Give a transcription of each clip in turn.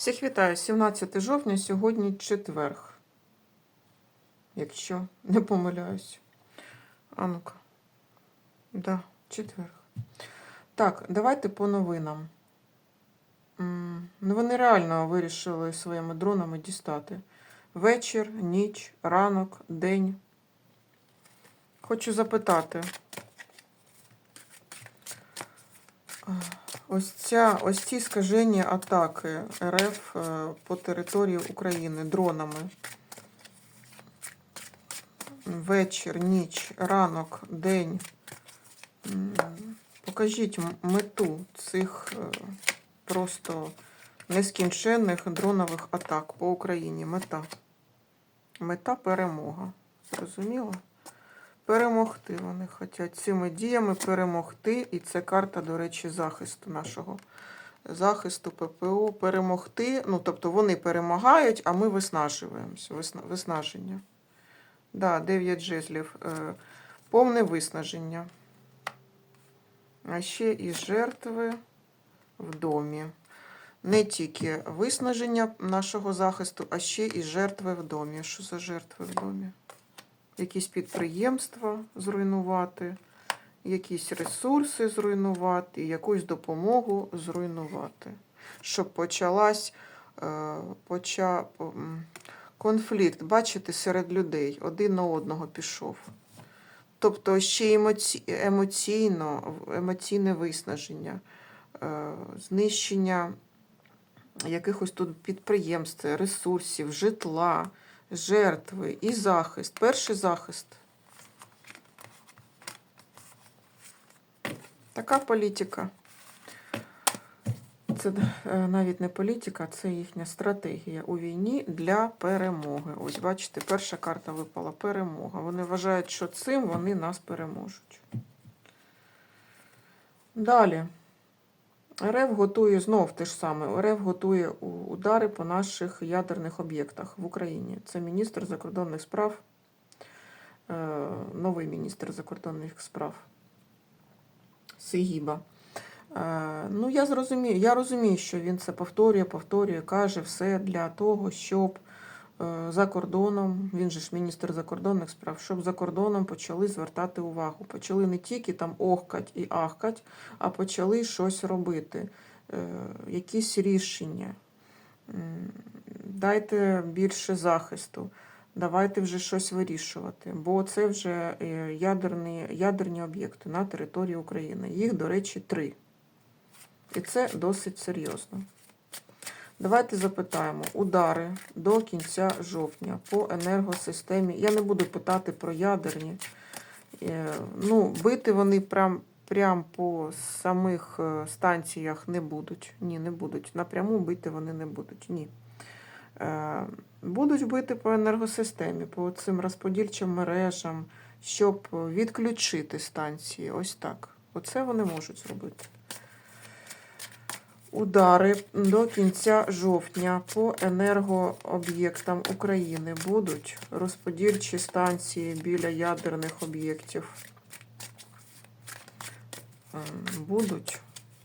Всіх вітаю, 17 жовтня, сьогодні четверг. Якщо не помиляюсь. А ну-ка. Да, четверг. Так, давайте по новинам. Ну, вони реально вирішили своїми дронами дістати. Вечір, ніч, ранок, день. Хочу запитати. Ось ця, ось ці скажені атаки РФ е, по території України дронами. Вечір, ніч, ранок, день. Покажіть мету цих е, просто нескінченних дронових атак по Україні. Мета. Мета перемога. Зрозуміло? Перемогти вони хочуть цими діями перемогти. І це карта, до речі, захисту нашого. Захисту ППО перемогти. Ну, тобто вони перемагають, а ми виснажуємося. Висна- Виснаження. Да, 9 жезлів. Е, Повне виснаження. А ще і жертви в домі. Не тільки виснаження нашого захисту, а ще і жертви в домі. Що за жертви в домі? Якісь підприємства зруйнувати, якісь ресурси зруйнувати, якусь допомогу зруйнувати. Щоб почалась е, поча, конфлікт, бачите, серед людей один на одного пішов. Тобто ще емоці... емоційно, емоційне виснаження, е, знищення якихось тут підприємств, ресурсів, житла, жертви і захист. Перший захист. Така політика. Це е, навіть не політика, це їхня стратегія у війні для перемоги. Ось бачите, перша карта випала перемога. Вони вважають, що цим вони нас переможуть. Далі. РФ готує знов те ж саме. РФ готує удари по наших ядерних об'єктах в Україні. Це міністр закордонних справ, е, новий міністр закордонних справ Сигіба. Е, Ну, я зрозумію, я розумію, що він це повторює, повторює, каже все для того, щоб за кордоном, він же ж міністр закордонних справ, щоб за кордоном почали звертати увагу. Почали не тільки там охкать і ахкать, а почали щось робити, е, якісь рішення. Дайте більше захисту. Давайте вже щось вирішувати, бо це вже е, ядерні, ядерні об'єкти на території України. Їх, до речі, три. І це досить серйозно. Давайте запитаємо удари до кінця жовтня по енергосистемі. Я не буду питати про ядерні. Е, Ну, бити вони прям, прям по самих е, станціях не будуть. Ні, не будуть. Напряму бити вони не будуть. Ні. Е, Будуть бити по енергосистемі, по цим розподільчим мережам, щоб відключити станції. Ось так. Оце вони можуть зробити. Удари до кінця жовтня по енергооб'єктам України будуть розподільчі станції біля ядерних об'єктів. Ем, Будуть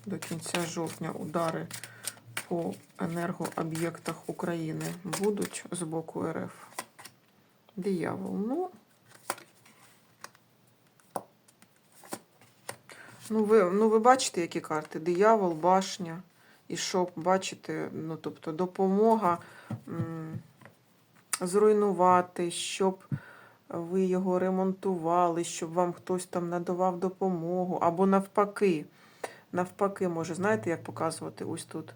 до кінця жовтня удари по енергооб'єктах України будуть з боку РФ. Диявол. Ну, ну, ви, ну, ви бачите, які карти? Диявол, башня. І щоб бачите, ну, тобто допомога зруйнувати, щоб ви його ремонтували, щоб вам хтось там надавав допомогу, або навпаки. Навпаки, може, знаєте, як показувати ось тут.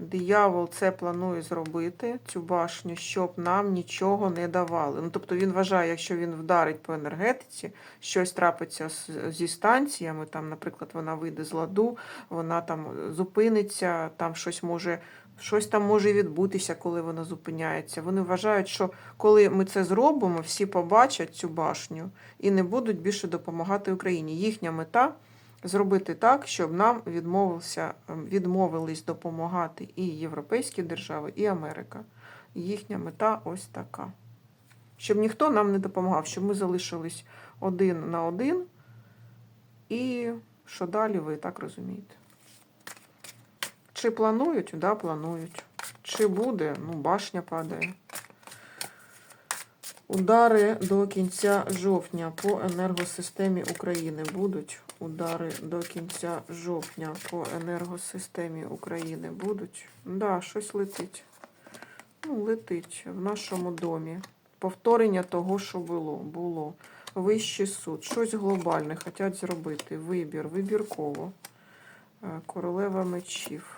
Диявол це планує зробити, цю башню, щоб нам нічого не давали. Ну, тобто він вважає, якщо він вдарить по енергетиці, щось трапиться зі станціями, там, наприклад, вона вийде з ладу, вона там зупиниться, там щось може. Щось там може відбутися, коли вона зупиняється. Вони вважають, що коли ми це зробимо, всі побачать цю башню і не будуть більше допомагати Україні. Їхня мета зробити так, щоб нам відмовився, ем, відмовились допомагати і європейські держави, і Америка. Їхня мета ось така. Щоб ніхто нам не допомагав, щоб ми залишились один на один. І що далі, ви так розумієте. Чи планують? Да, планують. Чи буде? Ну, башня падає. Удари до кінця жовтня по енергосистемі України будуть. Удари до кінця жовтня по енергосистемі України будуть. Да, щось летить. Ну, летить в нашому домі. Повторення того, що було. було. Вищий суд. Щось глобальне хочуть зробити. Вибір, вибірково. Е, Королева мечів.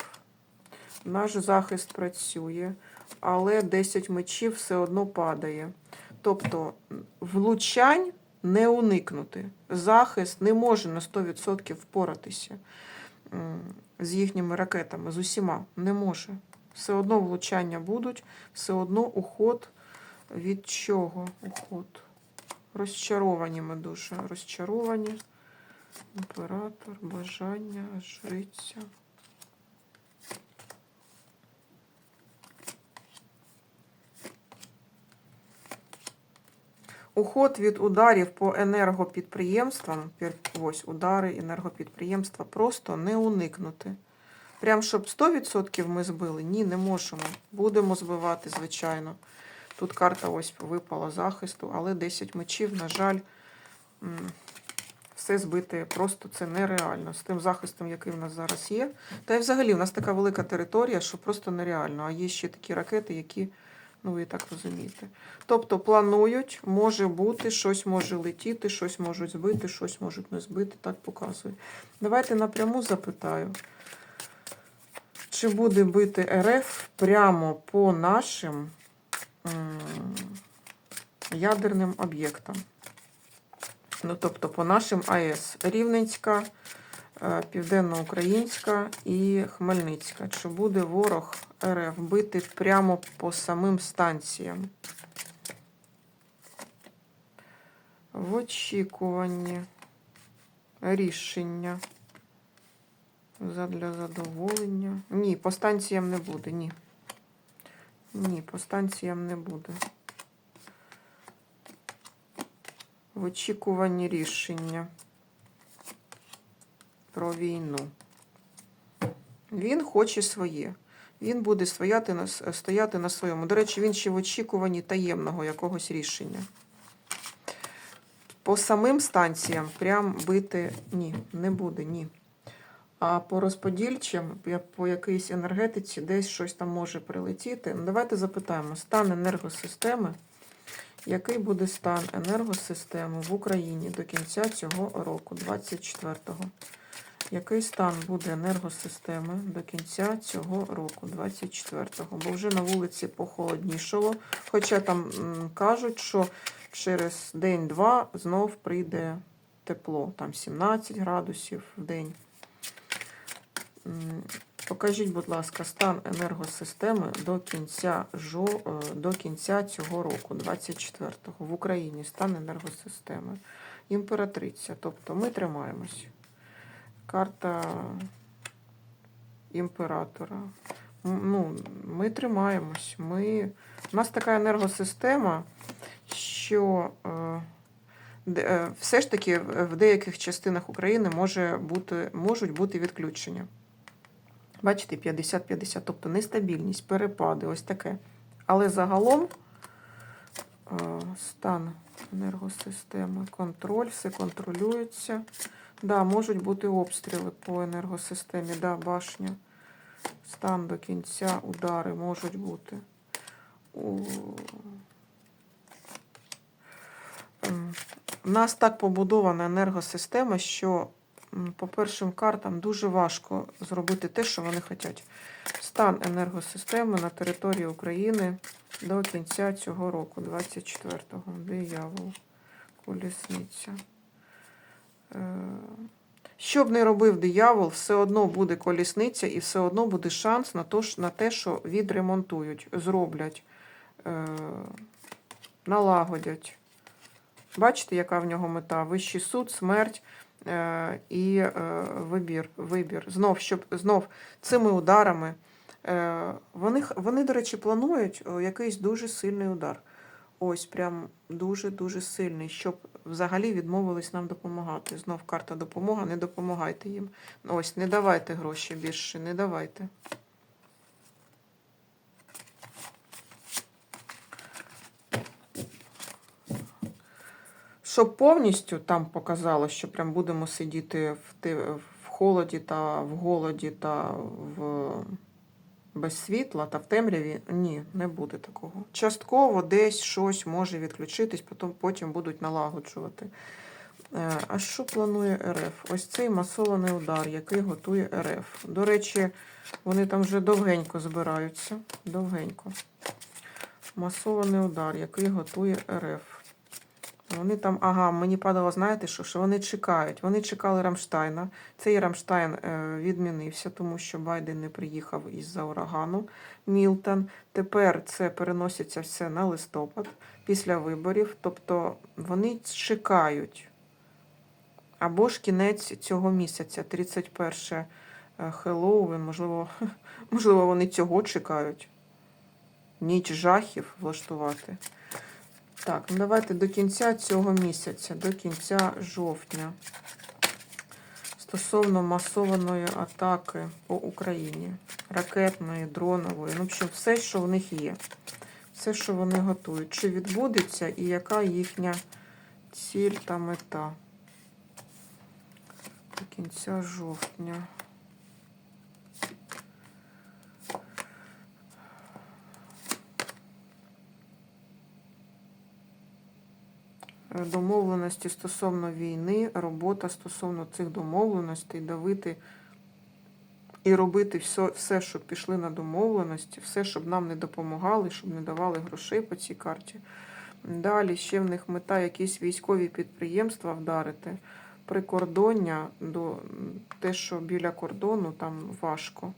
Наш захист працює, але 10 мечів все одно падає. Тобто влучань не уникнути. Захист не може на 100% впоратися з їхніми ракетами, з усіма. Не може. Все одно влучання будуть, все одно уход від чого? Уход. Розчаровані ми дуже. Розчаровані. Імператор, бажання, жриця. Уход від ударів по енергопідприємствам, ось удари енергопідприємства, просто не уникнути. Прям щоб 100% ми збили? Ні, не можемо. Будемо збивати, звичайно. Тут карта ось випала захисту, але 10 мечів, на жаль, все збити просто це нереально. З тим захистом, який в нас зараз є. Та й взагалі в нас така велика територія, що просто нереально. А є ще такі ракети, які, ну ви так розумієте. Тобто планують, може бути, щось може летіти, щось можуть збити, щось можуть не збити, так показує. Давайте напряму запитаю. Чи буде бити РФ прямо по нашим ядерним об'єктам? Ну, тобто по нашим АЕС Рівненська, Південноукраїнська і Хмельницька. Чи буде ворог РФ бити прямо по самим станціям? В очікуванні рішення. Задля задоволення. Ні, по станціям не буде, ні. Ні, по станціям не буде. В очікуванні рішення про війну. Він хоче своє. Він буде стояти на, стояти на своєму. До речі, він ще в очікуванні таємного якогось рішення. По самим станціям прям бити ні, не буде, ні. А по розподільчим, по якійсь енергетиці, десь щось там може прилетіти. Ну, давайте запитаємо: стан енергосистеми. Який буде стан енергосистеми в Україні до кінця цього року, 24-го? Який стан буде енергосистеми до кінця цього року, 24-го? Бо вже на вулиці похолоднішало. Хоча там кажуть, що через день-два знов прийде тепло, там 17 градусів в день. Покажіть, будь ласка, стан енергосистеми до кінця жо, е, до кінця цього року, 24-го, в Україні стан енергосистеми. Імператриця. Тобто ми тримаємось. Карта імператора. Ну, ми тримаємось. Ми... У нас така енергосистема, що е, е, все ж таки в деяких частинах України може бути, можуть бути відключення. Бачите, 50-50, тобто нестабільність, перепади, ось таке. Але загалом е, стан енергосистеми, контроль, все контролюється. Да, можуть бути обстріли по енергосистемі, да, башня. Стан до кінця, удари можуть бути. У... У нас так побудована енергосистема, що по першим картам дуже важко зробити те, що вони хочуть. Стан енергосистеми на території України до кінця цього року, 24-го. Диявол, колісниця. Е, Що б не робив диявол, все одно буде колісниця і все одно буде шанс на, то, на те, що відремонтують, зроблять, е, налагодять. Бачите, яка в нього мета? Вищий суд, смерть е, і вибір. вибір. Знов, щоб знов цими ударами. Вони, вони, до речі, планують якийсь дуже сильний удар. Ось прям дуже-дуже сильний, щоб взагалі відмовились нам допомагати. Знов карта допомога, не допомагайте їм. Ось, не давайте гроші більше, не давайте. Щоб повністю там показало, що прям будемо сидіти в холоді та в голоді та в без світла та в темряві, ні, не буде такого. Частково десь щось може відключитись, потім, потім будуть налагоджувати. Е, А що планує РФ? Ось цей масований удар, який готує РФ. До речі, вони там вже довгенько збираються. Довгенько. Масований удар, який готує РФ. Вони там, ага, мені падало, знаєте що, що вони чекають. Вони чекали Рамштайна. Цей Рамштайн е, відмінився, тому що Байден не приїхав із-за урагану Мілтон. Тепер це переноситься все на листопад після виборів. Тобто вони чекають. Або ж кінець цього місяця, 31 е, Хеллоуін, можливо, можливо, вони цього чекають. Ніч жахів влаштувати. Так, ну давайте до кінця цього місяця, до кінця жовтня. Стосовно масованої атаки по Україні, ракетної, дронової, ну, в все, що в них є. Все, що вони готують. Чи відбудеться і яка їхня ціль та мета? До кінця жовтня. Домовленості стосовно війни, робота стосовно цих домовленостей, давити і робити все, все, щоб пішли на домовленості, все, щоб нам не допомагали, щоб не давали грошей по цій карті. Далі ще в них мета якісь військові підприємства вдарити. Прикордоння до те, що біля кордону, там важко.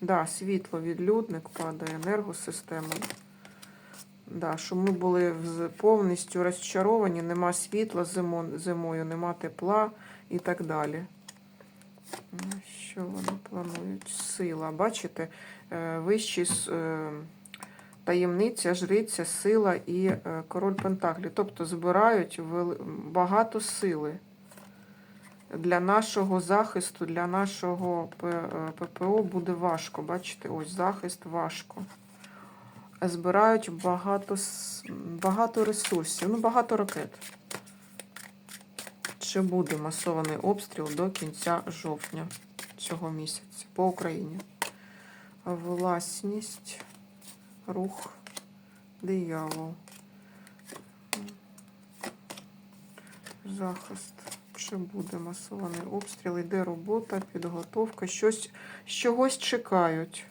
Да, світло, відлюдник падає, енергосистема. Да, що ми були повністю розчаровані, нема світла зимо- зимою, нема тепла і так далі. Що вони планують? Сила. Бачите, Е, вищий с- е, таємниця, жриця, сила і е, король Пентаклі. Тобто збирають багато сили для нашого захисту, для нашого ППО буде важко. Бачите, ось захист важко. Збирають багато, багато ресурсів, ну багато ракет. Чи буде масований обстріл до кінця жовтня цього місяця по Україні? Власність, рух, диявол. Захист. Чи буде масований обстріл? Іде робота, підготовка. Щось, чогось чекають.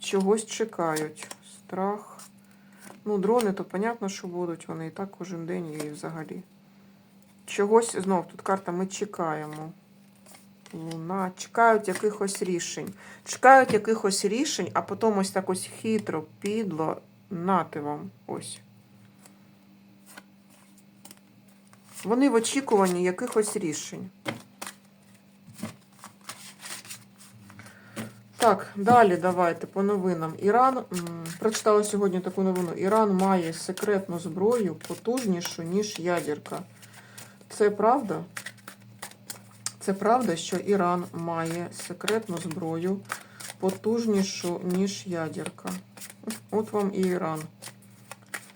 Чогось чекають. Страх. Ну, дрони, то понятно, що будуть. Вони і так кожен день є і взагалі. Чогось, знов тут карта ми чекаємо. Луна. Чекають якихось рішень. Чекають якихось рішень, а потім ось так ось хитро, підло, нати вам. Ось. Вони в очікуванні якихось рішень. Так, далі давайте по новинам. Іран прочитала сьогодні таку новину. Іран має секретну зброю потужнішу, ніж ядерка. Це правда? Це правда, що Іран має секретну зброю потужнішу, ніж ядерка. От вам і Іран.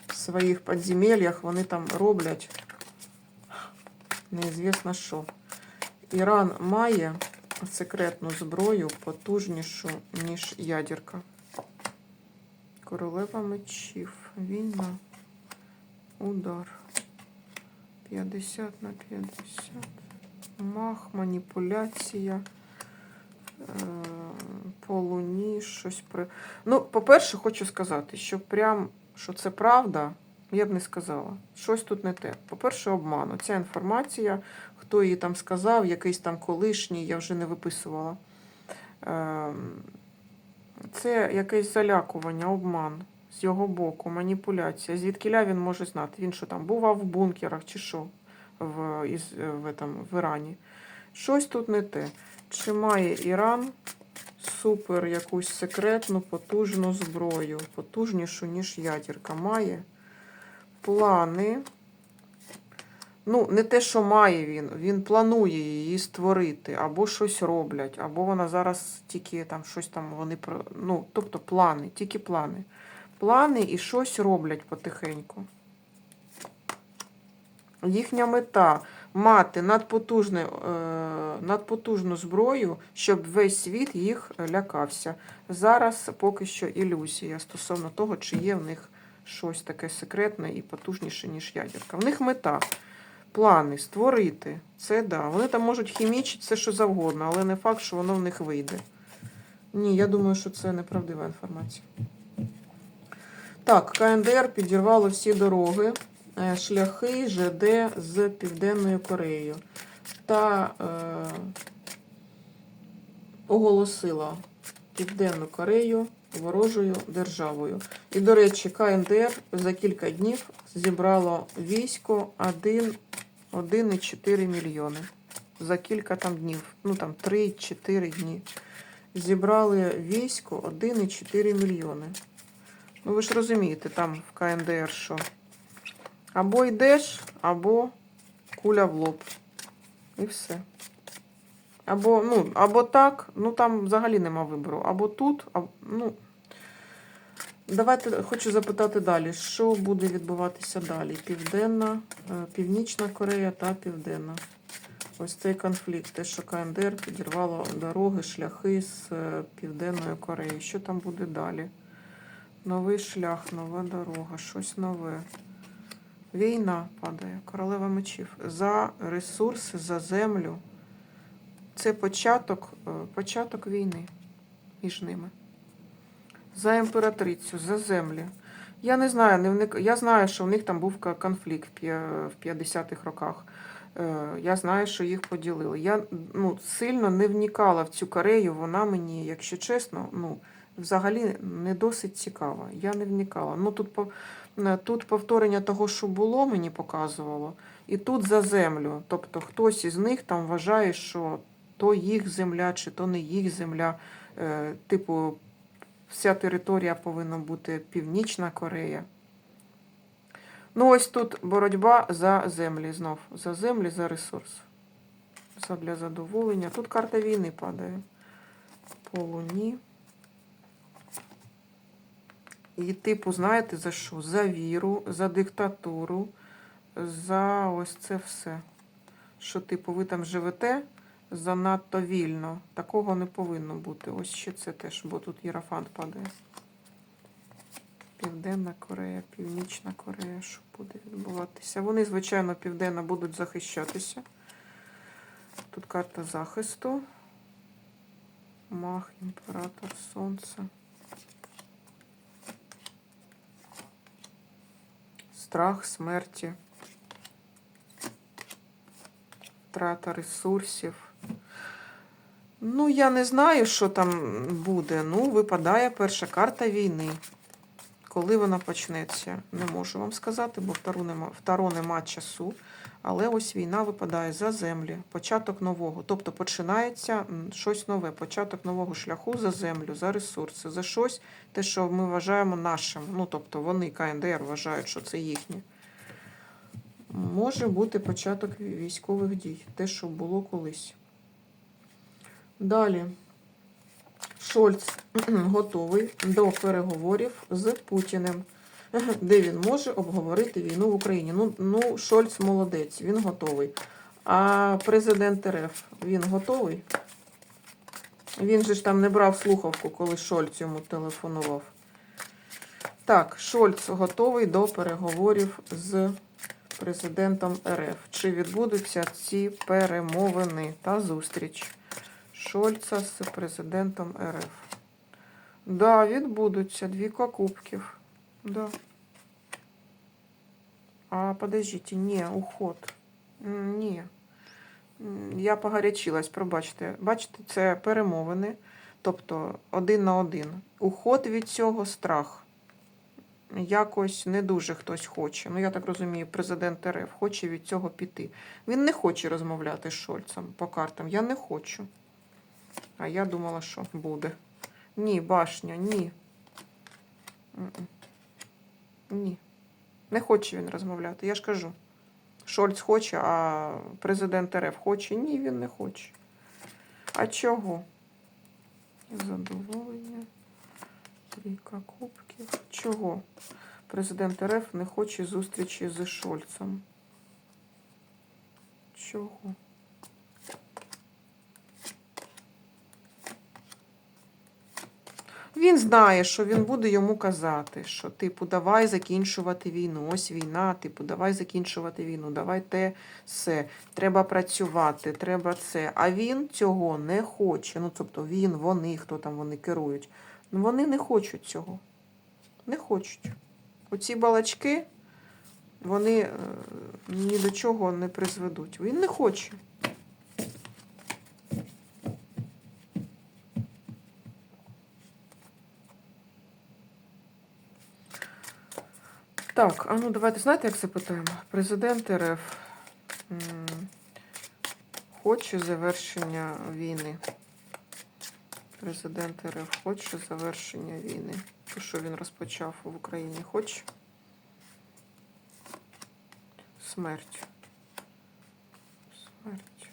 В своїх підземельях вони там роблять неізвісно що. Іран має секретну зброю потужнішу, ніж ядерка. Королева мечів. Війна. Удар. 50 на 50. Мах, маніпуляція. Е, По луні щось при. Ну, по-перше, хочу сказати, що прям, що це правда, я б не сказала. Щось тут не те. По-перше, обман. Ця інформація, хто її там сказав, якийсь там колишній, я вже не виписувала. Ем, Це якесь залякування, обман з його боку, маніпуляція. Звідкиля він може знати? Він що там бував в бункерах чи що в, із, в, этом, в Ірані? Щось тут не те. Чи має Іран супер якусь секретну, потужну зброю, потужнішу, ніж ядерка? Має плани. Ну, не те, що має він, він планує її створити, або щось роблять, або вона зараз тільки там щось там вони. Ну, тобто плани, тільки плани. Плани і щось роблять потихеньку. Їхня мета мати надпотужне, е, надпотужну зброю, щоб весь світ їх лякався. Зараз поки що ілюзія стосовно того, чи є в них щось таке секретне і потужніше, ніж ядерка. В них мета. Плани створити. Це да. Вони там можуть хімічити все, що завгодно, але не факт, що воно в них вийде. Ні, я думаю, що це неправдива інформація. Так, КНДР підірвало всі дороги, е, шляхи ЖД з Південною Кореєю та е, оголосила Південну Корею ворожою державою. І, до речі, КНДР за кілька днів зібрало військо 1,4 мільйони. За кілька там днів, ну там 3-4 дні. Зібрали військо 1,4 мільйони. Ну ви ж розумієте, там в КНДР що? Або йдеш, або куля в лоб. І все. Або, ну, або так, ну там взагалі нема вибору. Або тут, або, ну. Давайте хочу запитати далі, що буде відбуватися далі? Південна, е, Північна Корея та Південна. Ось цей конфлікт, те, що КНДР підірвало дороги, шляхи з е, Південної Кореї. Що там буде далі? Новий шлях, нова дорога, щось нове. Війна падає, королева мечів. За ресурси, за землю. Це початок, е, початок війни між ними. За імператрицю, за землі. Я не знаю, не вник... я знаю, що в них там був конфлікт в 50-х роках. Е, Я знаю, що їх поділили. Я ну, сильно не вникала в цю Корею, вона мені, якщо чесно, ну, взагалі не досить цікава. Я не вникала. Ну, тут, е, тут повторення того, що було, мені показувало, і тут за землю. Тобто хтось із них там вважає, що то їх земля, чи то не їх земля. Е, Типу, вся територія повинна бути Північна Корея. Ну, ось тут боротьба за землі знов. За землі, за ресурс. За для задоволення. Тут карта війни падає. По луні. І, типу, знаєте, за що? За віру, за диктатуру, за ось це все. Що, типу, ви там живете занадто вільно. Такого не повинно бути. Ось ще це теж, бо тут Єрафант падає. Південна Корея, Північна Корея, що буде відбуватися? Вони, звичайно, південно будуть захищатися. Тут карта захисту. Мах, імператор, сонце. Страх смерті. Втрата ресурсів. Ну, я не знаю, що там буде. Ну, випадає перша карта війни. Коли вона почнеться, не можу вам сказати, бо втору нема, второ нема часу. Але ось війна випадає за землі, початок нового. Тобто починається щось нове, початок нового шляху за землю, за ресурси, за щось, те, що ми вважаємо нашим. Ну, тобто вони, КНДР, вважають, що це їхнє. Може бути початок військових дій, те, що було колись. Далі. Шольц готовий до переговорів з Путіним, де він може обговорити війну в Україні. Ну, ну Шольц молодець, він готовий. А президент РФ він готовий? Він же ж там не брав слухавку, коли Шольц йому телефонував. Так, Шольц готовий до переговорів з президентом РФ. Чи відбудуться ці перемовини та зустріч? Шольца з президентом РФ. Да, відбудуться двійка кубків. Да. А подождите, ні, уход. Ні. Я погарячилась, пробачте. Бачите, це перемовини, тобто один на один. Уход від цього страх. Якось не дуже хтось хоче. Ну, я так розумію, президент РФ хоче від цього піти. Він не хоче розмовляти з Шольцем по картам. Я не хочу. А я думала, що буде. Ні, башня, ні. Ні. Не хоче він розмовляти. Я ж кажу. Шольц хоче, а президент РФ хоче. Ні, він не хоче. А чого? Задоволення. Трійка кубків. Чого? Президент РФ не хоче зустрічі з Шольцем. Чого? Він знає, що він буде йому казати, що типу, давай закінчувати війну. Ось війна, типу, давай закінчувати війну, давай те все. Треба працювати, треба це. А він цього не хоче. Ну, тобто він, вони, хто там вони керують. Ну, вони не хочуть цього. Не хочуть. Оці балачки, вони е, ні до чого не призведуть. Він не хоче. Так, а ну давайте знаєте, як запитаємо? Президент РФ хоче завершення війни. Президент РФ хоче завершення війни. То, що він розпочав в Україні, хоче? Смерть. Смерть.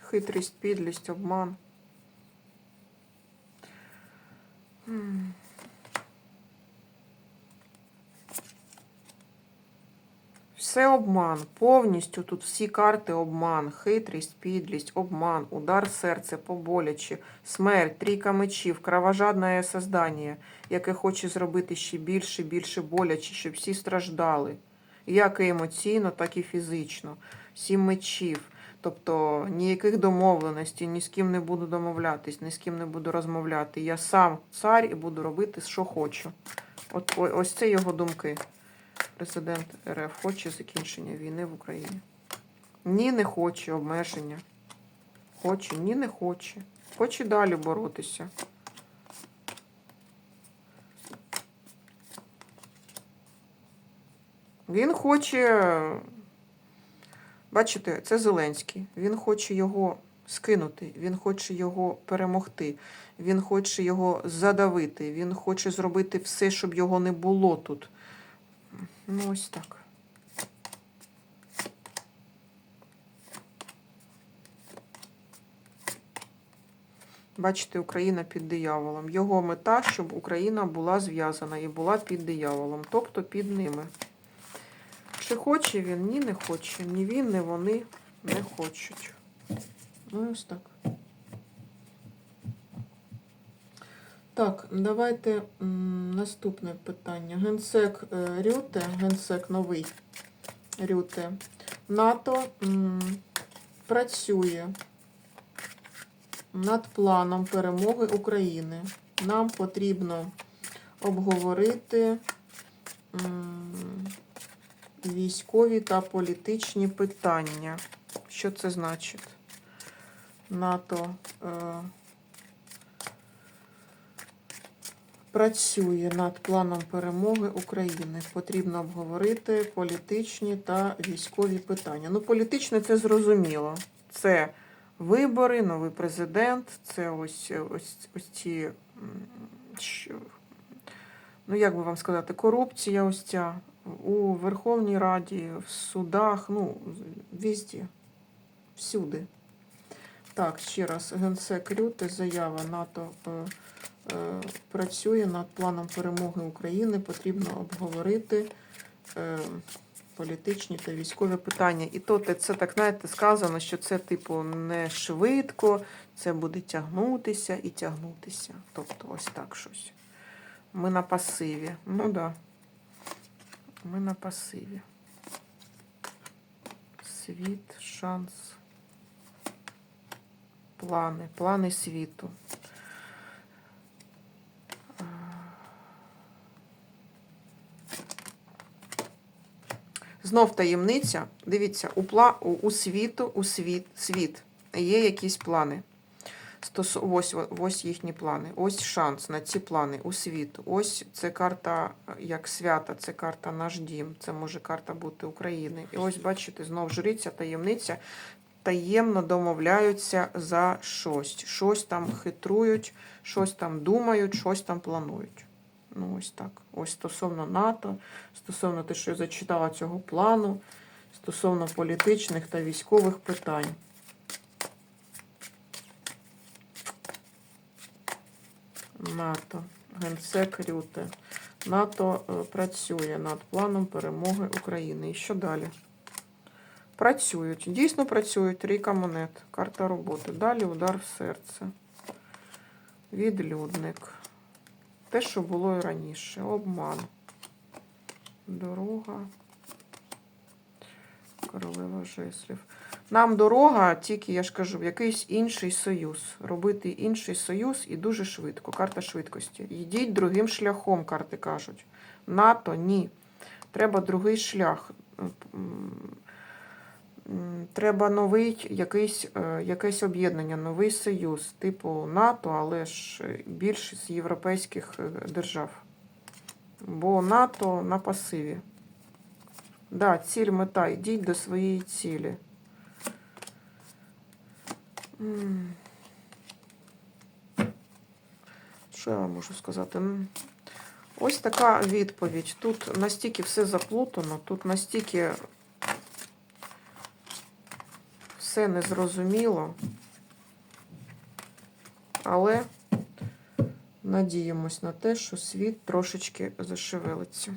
Хитрість, підлість, обман. Все обман. Повністю тут всі карти обман, хитрість, підлість, обман, удар в серце, поболяче, смерть, трійка мечів, кровожадне создання, яке хоче зробити ще більше, більше боляче, щоб всі страждали. Як і емоційно, так і фізично. Сім мечів. Тобто ніяких домовленостей, ні з ким не буду домовлятись, ні з ким не буду розмовляти. Я сам цар і буду робити, що хочу. От ось це його думки. Президент РФ хоче закінчення війни в Україні. Ні, не хоче обмеження. Хоче, ні, не хоче. Хоче далі боротися. Він хоче. Бачите, це Зеленський. Він хоче його скинути, він хоче його перемогти, він хоче його задавити, він хоче зробити все, щоб його не було тут. Ну, ось так. Бачите, Україна під дияволом. Його мета, щоб Україна була зв'язана і була під дияволом, тобто під ними. Чи хоче він? Ні, не хоче. Ні він, ні вони не хочуть. Ну, ось так. Так, давайте наступне питання. Генсек е, Рюте, генсек новий Рюте. НАТО працює над планом перемоги України. Нам потрібно обговорити військові та політичні питання. Що це значить? НАТО е, працює над планом перемоги України. Потрібно обговорити політичні та військові питання. Ну, політичне це зрозуміло. Це вибори, новий президент, це ось, ось, ось ці. що, ну як би вам сказати, корупція ось ця у Верховній Раді, в судах, ну, везде, всюди. Так, ще раз, Генсек Рюте, заява НАТО е, працює над планом перемоги України. Потрібно обговорити е, політичні та військові питання. І то це так, знаєте, сказано, що це, типу, не швидко, це буде тягнутися і тягнутися. Тобто ось так щось. Ми на пасиві. Ну так. Да. Ми на пасиві. Світ, шанс. Плани, плани світу. Знов таємниця. Дивіться, у, пла... у, світу, у світ, світ є якісь плани. Ось, ось їхні плани. Ось шанс на ці плани у світ. Ось це карта як свята, це карта наш дім. Це може карта бути України. І ось бачите, знов жриця, таємниця. Таємно домовляються за щось. Щось там хитрують, щось там думають, щось там планують. Ну, ось так. Ось стосовно НАТО, стосовно те, що я зачитала цього плану, стосовно політичних та військових питань. НАТО, генсек Рюте. НАТО е, працює над планом перемоги України. І що далі? Працюють. Дійсно працюють. Трійка монет. Карта роботи. Далі удар в серце. Відлюдник. Те, що було і раніше. Обман. Дорога. Королева жеслів. Нам дорога, тільки я ж кажу, в якийсь інший союз. Робити інший союз і дуже швидко. Карта швидкості. Йдіть другим шляхом, карти кажуть. НАТО ні. Треба другий шлях. Треба новий якийсь, е, якесь об'єднання, новий союз, типу НАТО, але ж е, більш з європейських е, держав. Бо НАТО на пасиві. Да, ціль, мета. Йдіть до своєї цілі. Що я вам можу сказати? Ось така відповідь. Тут настільки все заплутано, тут настільки все незрозуміло. Але надіємось на те, що світ трошечки зашевелиться.